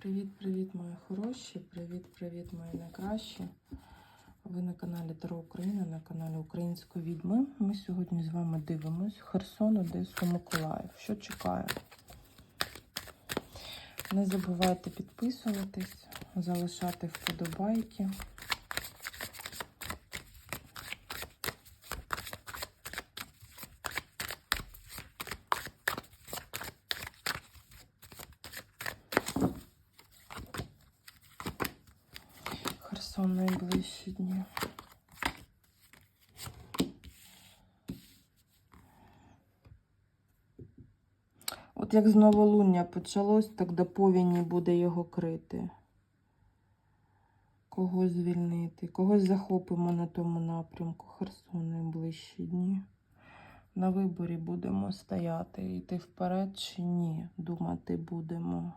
Привіт-привіт, мої хороші! Привіт-привіт, мої найкращі! Ви на каналі Таро Україна, на каналі Української відьми. Ми сьогодні з вами дивимось Херсон, Одесу, Миколаїв. Що чекає? Не забувайте підписуватись, залишати вподобайки. Херсон найближчі дні. От як з новолуння почалось, так до повіні буде його крити. Когось звільнити, когось захопимо на тому напрямку. Херсон найближчі дні. На виборі будемо стояти, йти вперед чи ні, думати будемо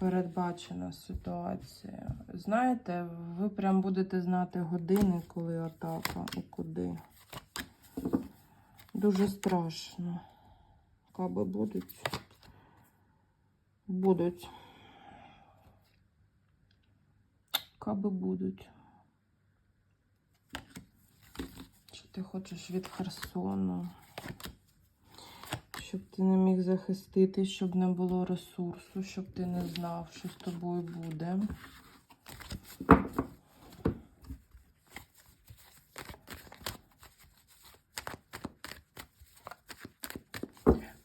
передбачена ситуація. Знаєте, ви прям будете знати години, коли атака і куди. Дуже страшно. Каби будуть. Будуть. Каби будуть. Що ти хочеш від Херсону? Щоб ти не міг захистити, щоб не було ресурсу, щоб ти не знав, що з тобою буде.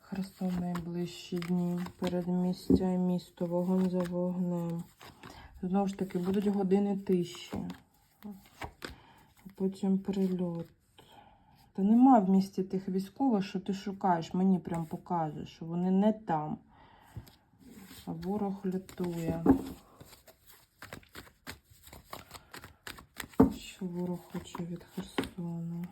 Херсон найближчі дні, передмістя і місто, вогонь за вогнем. Знову ж таки, будуть години тиші. А потім прильот. Та нема в місті тих військових, що ти шукаєш. Мені прям показує, що вони не там. А ворог лютує. Що ворог хоче від Херсону?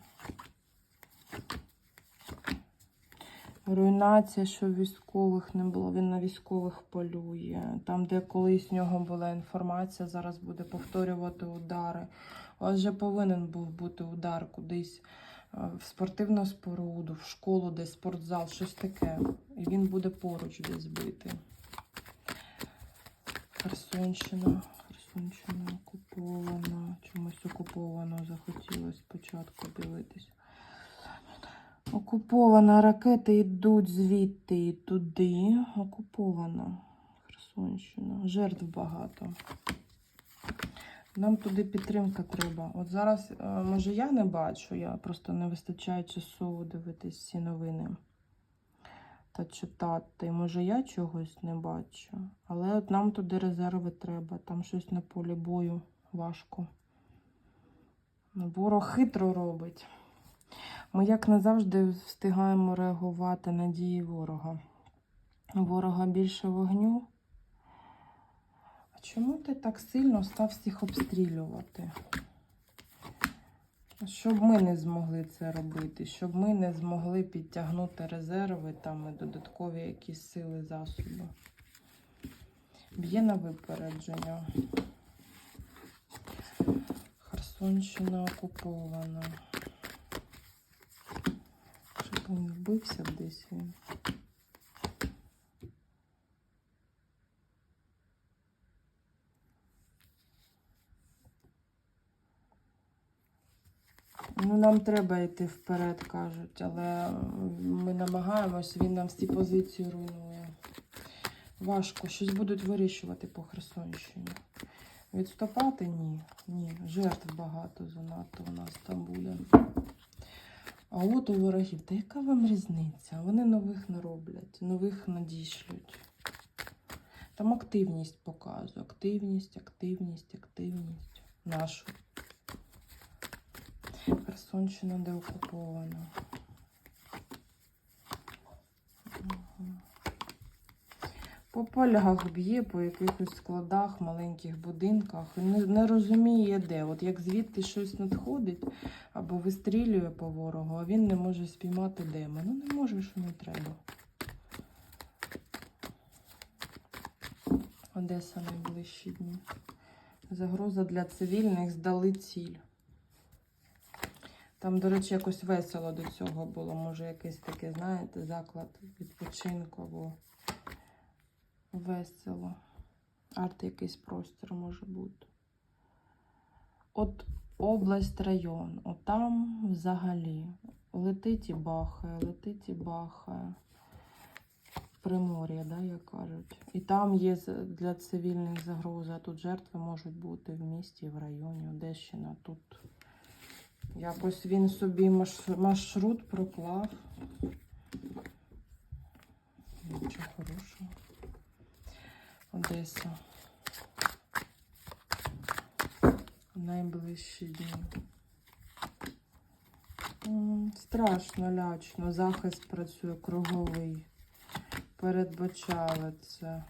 Руйнація, що військових не було. Він на військових полює. Там, де колись в нього була інформація, зараз буде повторювати удари. У вас же повинен був бути удар кудись в спортивну споруду, в школу, десь спортзал, щось таке. І він буде поруч десь бити. Херсонщина. Херсонщина окупована. Чомусь окуповано захотілося спочатку дивитись. Окупована. Ракети йдуть звідти і туди. Окупована Херсонщина. Жертв багато. Нам туди підтримка треба. От зараз, е, може, я не бачу, я просто не вистачає часу дивитись всі новини та читати. Може, я чогось не бачу. Але от нам туди резерви треба. Там щось на полі бою важко. Ворог хитро робить. Ми, як не завжди, встигаємо реагувати на дії ворога. Ворога більше вогню. Чому ти так сильно став всіх обстрілювати? Щоб ми не змогли це робити, щоб ми не змогли підтягнути резерви там і додаткові якісь сили засоби. Б'є на випередження. Херсонщина окупована. Щоб він вбився десь він. Ну, нам треба йти вперед, кажуть, але ми намагаємось, він нам всі позиції руйнує. Важко, щось будуть вирішувати по Херсонщині. Відступати? Ні. Ні. Жертв багато занадто у нас там буде. А от у ворогів, та яка вам різниця? Вони нових не роблять, нових надішлють. Там активність показує. Активність, активність, активність. Нашу. Херсонщина де окупована. По полях б'є, по якихось складах, маленьких будинках. Не, не розуміє де. От як звідти щось надходить або вистрілює по ворогу, а він не може спіймати де ми. Ну не може, що не треба. Одеса найближчі дні. Загроза для цивільних здали ціль. Там, до речі, якось весело до цього було. Може, якийсь такий, знаєте, заклад відпочинку або Весело. Арт якийсь простір може бути. От область, район, от там взагалі летить і бахає, летить і бахає. Примор'я, да, як кажуть. І там є для цивільних загрози, а тут жертви можуть бути в місті, в районі, Одещина. Тут якось він собі маршрут проклав. Нічого хорошого. Одеса. Найближчі дні. Страшно, лячно. Захист працює круговий. Передбачали це.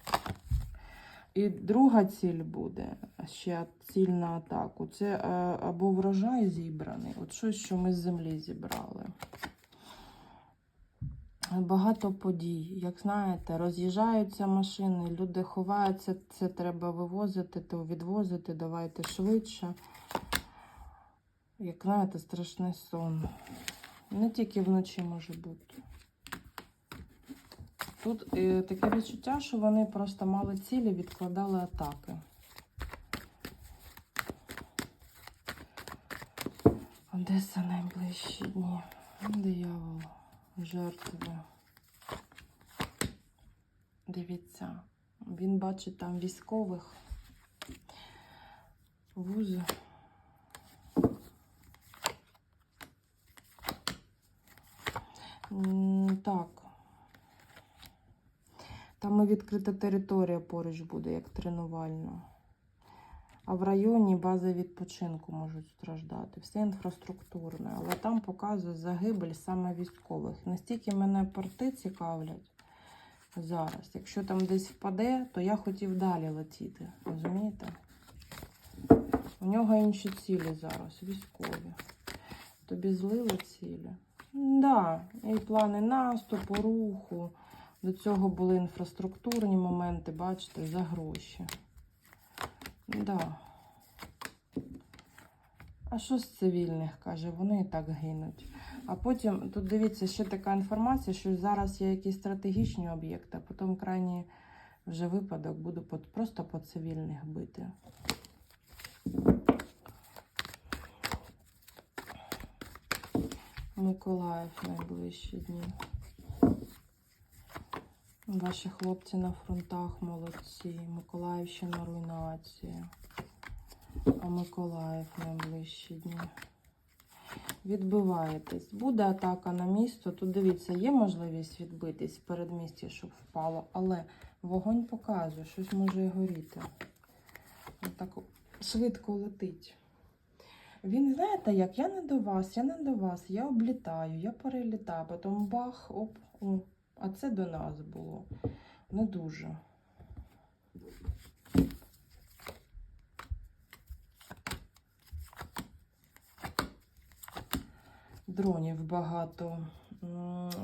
І друга ціль буде ще ціль на атаку. Це е, або врожай зібраний, от щось, що ми з землі зібрали. Багато подій. Як знаєте, роз'їжджаються машини, люди ховаються, це треба вивозити, то відвозити, давайте швидше. Як знаєте, страшний сон. Не тільки вночі може бути. Тут е, таке відчуття, що вони просто мали цілі, відкладали атаки. Одеса найближчі дні. Диявол, жертви. Дивіться, він бачить там військових. Вузи. Так. Там і відкрита територія поруч буде, як тренувальна. А в районі бази відпочинку можуть страждати. Все інфраструктурне. Але там показує загибель саме військових. Настільки мене порти цікавлять зараз. Якщо там десь впаде, то я хотів далі летіти. Розумієте? У нього інші цілі зараз, військові. Тобі злили цілі. Да, і плани наступу, руху. До цього були інфраструктурні моменти, бачите, за гроші. Да. А що з цивільних, каже, вони і так гинуть. А потім, тут дивіться, ще така інформація, що зараз є якісь стратегічні об'єкти, а потім крайній вже випадок буду просто по цивільних бити. Миколаїв найближчі дні. Ваші хлопці на фронтах молодці. Миколаївщина руйнація. А Миколаїв найближчі дні. Відбиваєтесь. Буде атака на місто. Тут дивіться, є можливість відбитись в передмісті, щоб впало, але вогонь показує, щось може і горіти. Отак швидко летить. Він, знаєте, як я не до вас, я не до вас, я облітаю, я перелітаю, потім бах, оп, о, а це до нас було. Не дуже. Дронів багато.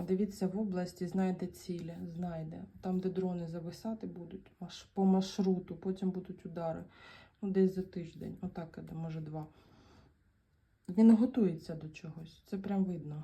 Дивіться, в області знайде цілі, знайде. Там, де дрони зависати будуть маш- по маршруту, потім будуть удари. Ну, десь за тиждень. Отак, іде, може, два. Він готується до чогось. Це прям видно.